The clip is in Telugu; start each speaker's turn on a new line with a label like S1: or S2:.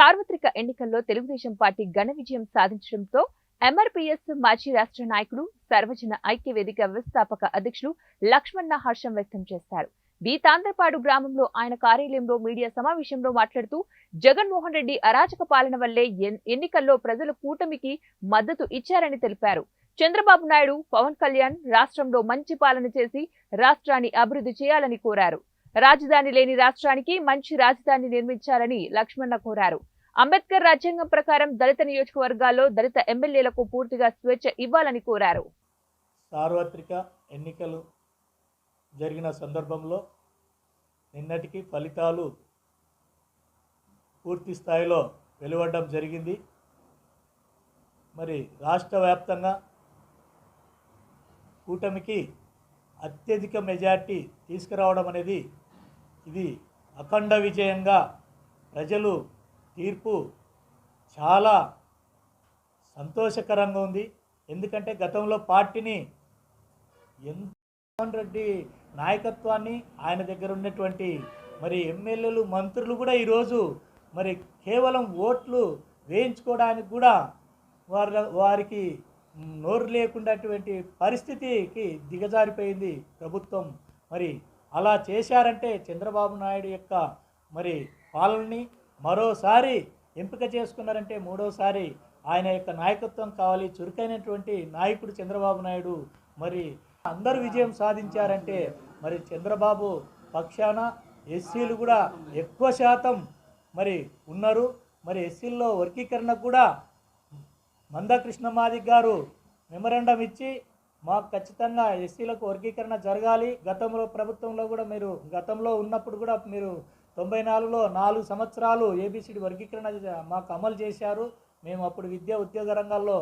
S1: సార్వత్రిక ఎన్నికల్లో తెలుగుదేశం పార్టీ ఘన విజయం సాధించడంతో ఎంఆర్పీఎస్ మాజీ రాష్ట్ర నాయకుడు సర్వజన ఐక్య వేదిక వ్యవస్థాపక అధ్యక్షులు లక్ష్మణ హర్షం వ్యక్తం చేశారు బీతాంధ్రపాడు గ్రామంలో ఆయన కార్యాలయంలో మీడియా సమావేశంలో మాట్లాడుతూ జగన్మోహన్ రెడ్డి అరాచక పాలన వల్లే ఎన్నికల్లో ప్రజలు కూటమికి మద్దతు ఇచ్చారని తెలిపారు. చంద్రబాబు నాయుడు పవన్ కళ్యాణ్ రాష్ట్రంలో మంచి పాలన చేసి రాష్ట్రాన్ని అభివృద్ధి చేయాలని కోరారు. రాజధాని లేని రాష్ట్రానికి మంచి రాజధాని నిర్మించాలని లక్ష్మణ కోరారు. అంబేద్కర్ రాజ్యాంగం ప్రకారం దళిత నియోజకవర్గాల్లో దళిత ఎమ్మెల్యేలకు పూర్తిగా స్వేచ్ఛ ఇవ్వాలని కోరారు.
S2: సార్వత్రిక ఎన్నికలు జరిగిన సందర్భంలో నిన్నటికి ఫలితాలు పూర్తి స్థాయిలో వెలువడడం జరిగింది. మరి రాష్ట్ర వ్యాప్తంగా కూటమికి అత్యధిక మెజార్టీ తీసుకురావడం అనేది ఇది అఖండ విజయంగా ప్రజలు తీర్పు చాలా సంతోషకరంగా ఉంది. ఎందుకంటే గతంలో పార్టీని ఎంత రెడ్డి నాయకత్వాన్ని ఆయన దగ్గర ఉన్నటువంటి మరి ఎమ్మెల్యేలు మంత్రులు కూడా ఈరోజు మరి కేవలం ఓట్లు వేయించుకోవడానికి కూడా వారి వారికి నోరు లేకుండాటువంటి పరిస్థితికి దిగజారిపోయింది ప్రభుత్వం. మరి అలా చేశారంటే చంద్రబాబు నాయుడు యొక్క మరి పాలనని మరోసారి ఎంపిక చేసుకున్నారంటే మూడోసారి ఆయన యొక్క నాయకత్వం కావాలి చురుకైనటువంటి నాయకుడు చంద్రబాబు నాయుడు. మరి అందరూ విజయం సాధించారంటే మరి చంద్రబాబు పక్షాన ఎస్సీలు కూడా ఎక్కువ శాతం మరి ఉన్నారు. మరి ఎస్సీల్లో వర్గీకరణకు కూడా మందకృష్ణ మాదిక్ గారు మెమరాండం ఇచ్చి మాకు ఖచ్చితంగా ఎస్సీలకు వర్గీకరణ జరగాలి. గతంలో ప్రభుత్వంలో కూడా మీరు గతంలో ఉన్నప్పుడు కూడా మీరు తొంభై నాలుగులో నాలుగు సంవత్సరాలు ఏబిసిడి వర్గీకరణ మాకు అమలు చేశారు. మేము అప్పుడు విద్యా ఉద్యోగ రంగాల్లో